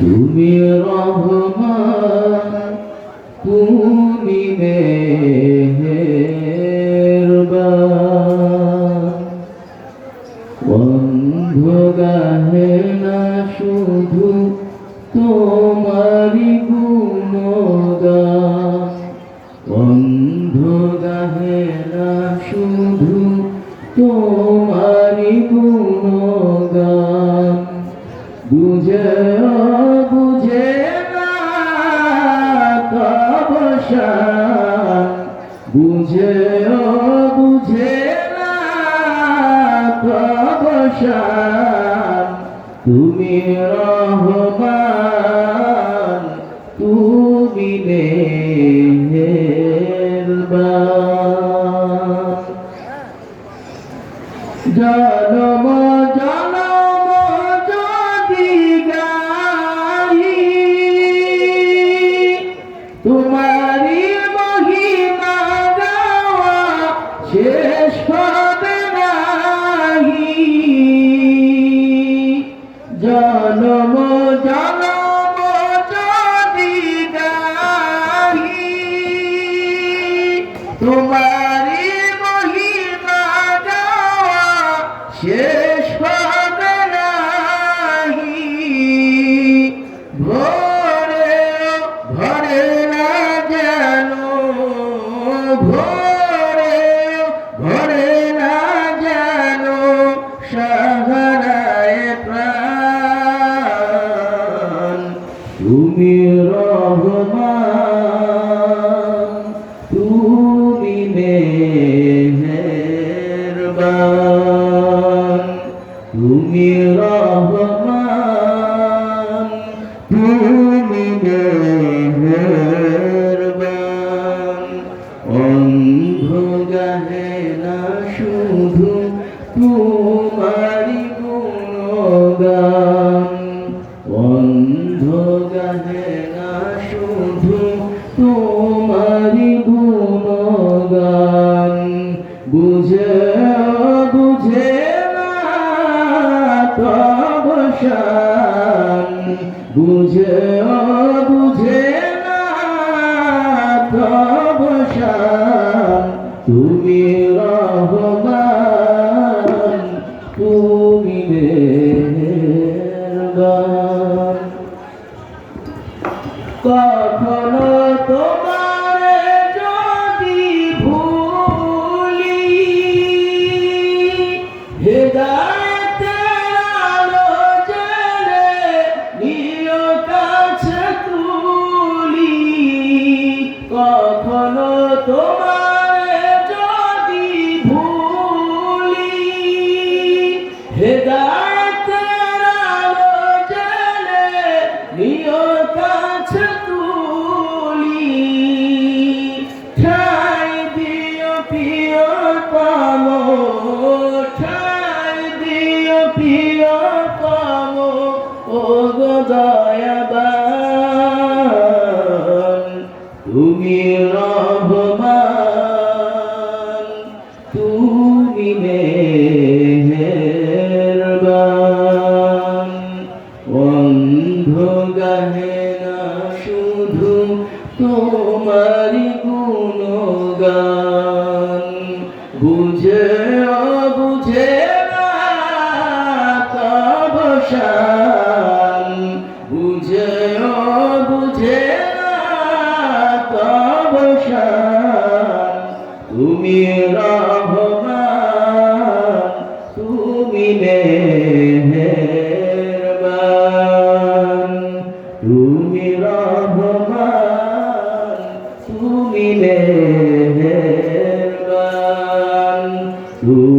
তুমি রহমান, তুমি বন্ধ গাহে না শুধু তোমারি গুণগান। বন্ধ গাহে না শুধু তোমারি গুণগান। বুঝে বুঝে তবসান বুঝে বুঝে তুমি রহমান তুমি মেহেরবান শেষ নাহি জনম জনম যদি গাই তোমারি মহিমা গাওয়া শেষ হবে নাহি। ভোরে ভরে না যেন ভোরে তুমি রহমান তুমি মেহেরবান। তুমি রহমান তুমি মেহেরবান। অন্ধ গাহে না শুধু তোমারি গুণগান তব শান বুঝে বুঝে না তব তুমি রহমান তুমি কখনো তোমার যদি ভুলি হেদায়েতের কখনো তোমার যদি ভুলি, হেদায়েতের আলো জ্বেলে নিয় কাছে তুলি। ঠাই দিও প্রিয় পাম ঠাই দিও প্রিয় পাম ও গো তুমি রহমান তুমি মেহেরবান। অন্ধ গাহে না শুধু তোমারি গুণগান। বুঝে বুঝে না তুমি রহমান তুমি মেহেরবান। তুমি রহমান তুমি তুমি